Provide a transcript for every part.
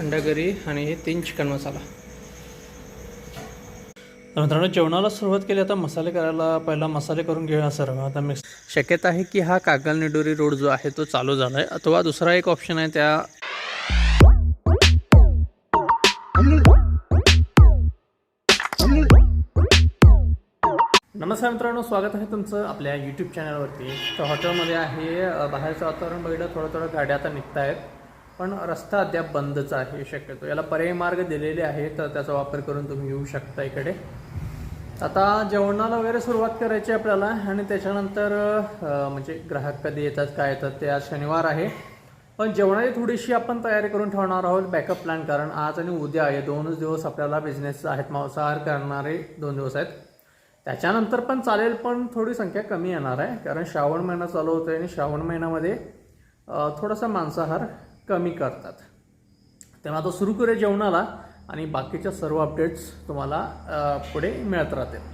अंडा करी आणि हे तीन चिकन मसाला. तर मित्रांनो जेवणाला सुरुवात केली. आता मसाले करायला पहिला मसाले करून घेऊया सर्व. आता मिक्स शक्यता आहे की हा कागल निडोरी रोड जो आहे तो चालू झाला आहे अथवा दुसरा एक ऑप्शन आहे त्या नमस्कार मित्रांनो स्वागत आहे तुमचं आपल्या यूट्यूब चॅनलवरती तर हॉटेलमध्ये आहे बाहेरचं वातावरण बघितलं थोडं थोडं गाड्या आता निघत आहेत पण रस्ता अद्याप बंदच आहे शक्यतो. याला पर्यायी मार्ग दिलेले आहे तर त्याचा वापर करून तुम्ही येऊ शकता इकडे. आता जेवणाला वगैरे सुरुवात करायची आहे आपल्याला आणि त्याच्यानंतर म्हणजे ग्राहक कधी येतात काय येतात ते आज शनिवार आहे. पण जेवणाची थोडीशी आपण तयारी करून ठेवणार आहोत बॅकअप प्लॅन कारण आज आणि उद्या हे दोनच दिवस आपल्याला बिझनेस आहेत मांसाहार करणारे दोन दिवस आहेत. त्याच्यानंतर पण चालेल पण थोडी संख्या कमी येणार आहे कारण श्रावण महिना चालू होतो आहे आणि श्रावण महिन्यामध्ये थोडासा मांसाहार कमी करतात. तेव्हा आता सुरू करूया जेवणाला आणि बाकीच्या सर्व अपडेट्स तुम्हाला पुढे मिळत राहतील.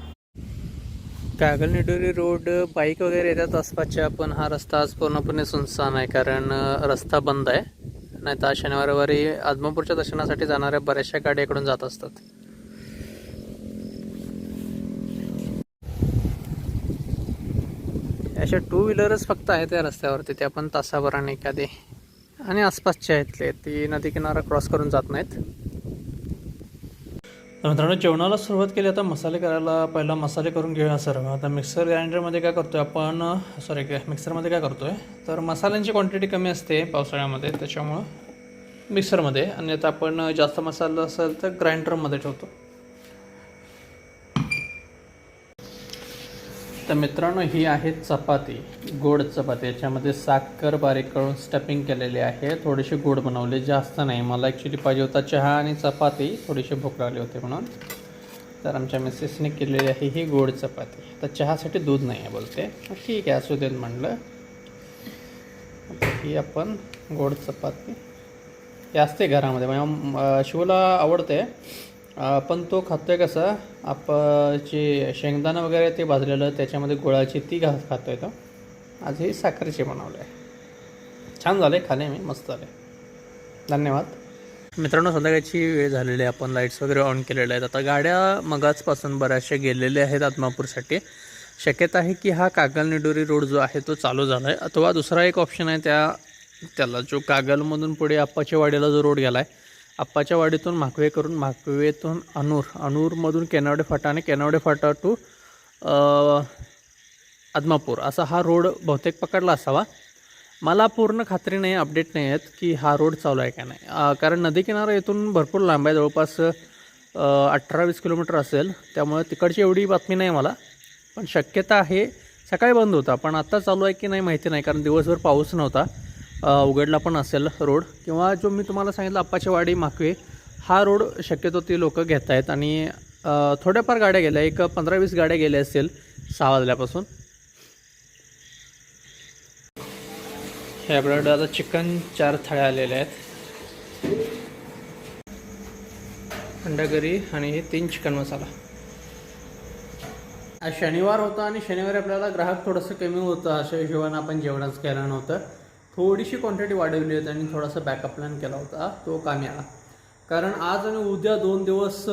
कागलनिडोरी रोड बाईक वगैरे येतात आसपासच्या पण हा रस्ता आज पूर्णपणे सुनसान आहे कारण रस्ता बंद आहे. नाही तर शनिवार रविवारी आदमापूरच्या दर्शनासाठी जाणाऱ्या बऱ्याचशा गाड्या इकडून जात असतात. अशा टू व्हीलरच फक्त आहेत या रस्त्यावरती ते आपण तासाभराने एखादी आणि आसपासचे आहेत ते ती नदी किनारा क्रॉस करून जात नाहीत. तर मित्रांनो जेवणाला सुरुवात केली आता मसाले करायला पहिला मसाले करून घेऊया सर्व आता मिक्सर ग्राइंडरमध्ये काय करतोय आपण? सॉरी मिक्सरमध्ये काय करतोय? तर मसाल्यांची क्वांटिटी कमी असते पावसाळ्यामध्ये त्याच्यामुळं मिक्सरमध्ये आणि आता आपण जास्त मसाला असेल तर ग्राइंडरमध्ये ठेवतो. तर मित्रांनो ही आहे चपाती गोड चपाती. याच्यामध्ये साखर बारीक करून स्टफिंग केलेली आहे. थोडीशी गोड बनवली जास्त नाही. मला ॲक्च्युली पाहिजे होता चहा आणि चपाती. थोडीशी भूक लागली होती म्हणून. तर आमच्या मिसेसने केलेली आहे ही गोड चपाती. तर चहासाठी दूध नाही आहे बोलते. ठीक आहे असू देत म्हणलं. ही आपण गोड चपाती. हे असते घरामध्ये. म्हणजे शिवला आवडते. पण तो खातो आहे कसं आपण जे शेंगदाणा वगैरे ते भाजलेलं त्याच्यामध्ये गुळाची ती घास आहे तो. आज हे साखरेचे बनवलं आहे छान झाले खाले मी मस्त झाले धन्यवाद. मित्रांनो संध्याकाळची वेळ झालेली आहे. आपण लाईट्स वगैरे ऑन केलेल्या आहेत. आता गाड्या मगाचपासून बऱ्याचशा गेलेल्या आहेत आत्मापूरसाठी शक्यता आहे की हा कागल निडोरी रोड जो आहे तो चालू झाला आहे अथवा दुसरा एक ऑप्शन आहे त्या त्याला जो कागलमधून पुढे आप्पाच्या वाडीला जो रोड गेला आहे आप्पाच्या वाडीतून माकवे करून माकवेतून अनूर अनूरमधून केनावडे फाटा आणि केनावडे फाटा टू आदमापूर. असा हा रोड बहुतेक पकडला असावा. मला पूर्ण खात्री नाही अपडेट नाही आहेत की हा रोड चालू आहे का नाही. कारण नदीकिनारा येथून भरपूर लांब आहे. जवळपास अठरा वीस किलोमीटर असेल. त्यामुळे तिकडची एवढी बातमी नाही मला. पण शक्यता आहे सकाळी बंद होता. पण आत्ता चालू आहे की नाही माहिती नाही कारण दिवसभर पाऊस नव्हता. उघडला पण असेल रोड. किंवा जो मी तुम्हाला सांगितलं अप्पाची वाडी माकवे हा रोड शक्यतो ती लोक घेत आहेत आणि थोड्याफार गाड्या गेल्या. एक पंधरा वीस गाड्या गेल्या असतील सहा वाजल्यापासून. हे आपल्याकडे आता चिकन चार थाळ्या आलेल्या आहेत. अंडा करी आणि हे तीन चिकन मसाला. आज शनिवार होता आणि शनिवारी आपल्याला ग्राहक थोडंसं कमी होतं. अशा हिशोबाने आपण जेवणच केलं नव्हतं. थोडीशी क्वांटिटी वाढवली होती आणि थोडासा बॅकअप प्लॅन केला होता तो कामी आला कारण आज आणि उद्या दोन दिवस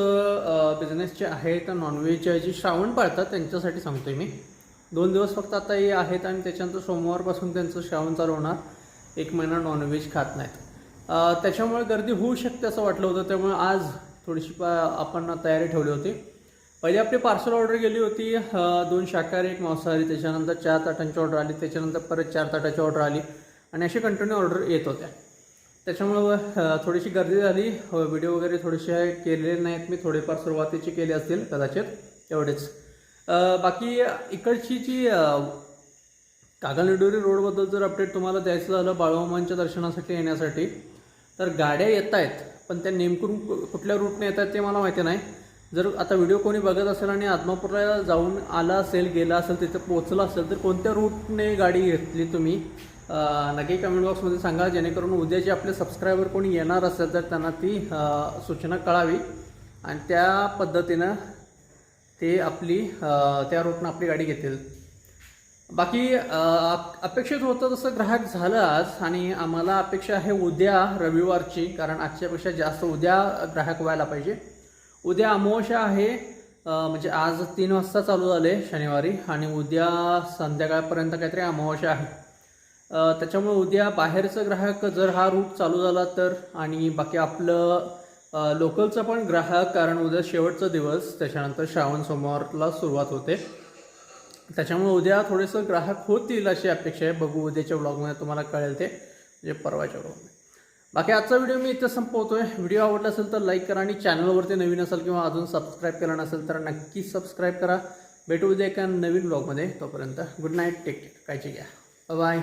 बिझनेसचे आहेत नॉनव्हेजचे जे श्रावण पाळतात त्यांच्यासाठी सांगतोय मी. दोन दिवस फक्त आता हे आहेत आणि त्याच्यानंतर सोमवारपासून त्यांचं श्रावण चालू होणार. एक महिना नॉनव्हेज खात नाहीत. त्याच्यामुळे गर्दी होऊ शकते असं वाटलं होतं त्यामुळे आज थोडीशी पा- आपण तयारी ठेवली होती. पहिली आपली पार्सल ऑर्डर गेली होती दोन शाकाहारी एक मांसाहारी त्याच्यानंतर चार ताटांची ऑर्डर आली त्याच्यानंतर परत चार ताटाची ऑर्डर आली. आणि अशी कंटिन्यू ऑर्डर येत होत्या. त्याच्यामुळं थोडीशी गर्दी झाली. हो, व्हिडिओ वगैरे थोडेसे केलेले नाहीत मी. थोडेफार सुरुवातीचे केले असतील कदाचित. एवढेच. बाकी इकडची जी अ, कागलनिडोरी रोडबद्दल जर अपडेट तुम्हाला द्यायचं झालं बाळूमांच्या दर्शनासाठी येण्यासाठी तर गाड्या येत आहेत पण त्या नेमकून कु- कुठल्या रूटने येत आहेत ते मला माहिती नाही. जर आता व्हिडिओ कोणी बघत असेल आणि आदमापूरला जाऊन आला असेल गेला असेल तिथे पोहोचला असेल तर कोणत्या रूटने गाडी घेतली तुम्ही? नक्की कमेंट बॉक्समध्ये सांगा जेणेकरून उद्या जे आपले सबस्क्रायबर कोणी येणार असेल तर त्यांना ती सूचना कळावी. आणि त्या पद्धतीनं ते आपली त्या रूटनं आपली गाडी घेतील. बाकी अपेक्षित होतं तसं ग्राहक झालं आज आणि आम्हाला अपेक्षा आहे उद्या रविवारची कारण आजच्यापेक्षा जास्त उद्या ग्राहक व्हायला पाहिजे. उद्या अमावस्या आहे म्हणजे आज तीन वाजता चालू झाले शनिवारी आणि उद्या संध्याकाळपर्यंत काहीतरी अमावस्या आहे. त्याच्यामुळे उद्या बाहेरचं ग्राहक जर हा रूट चालू झाला तर आणि बाकी आपलं लोकलचं पण ग्राहक कारण उद्या शेवटचा दिवस त्याच्यानंतर श्रावण सोमवारला सुरुवात होते. त्याच्यामुळे उद्या थोडेसं ग्राहक होतील अशी अपेक्षा आहे. बघू उद्याच्या ब्लॉगमध्ये तुम्हाला कळेल ते म्हणजे परवाच्या ब्लॉगमध्ये बाकी आजचा व्हिडिओ मी इथं संपवतोय. व्हिडिओ आवडला असेल तर लाईक करा आणि चॅनलवरती नवीन असेल किंवा अजून सबस्क्राईब केला नसेल तर नक्की सबस्क्राईब करा. भेटू उद्या एका नवीन ब्लॉगमध्ये तोपर्यंत गुड नाईट टेक केअर काळजी घ्या. बाय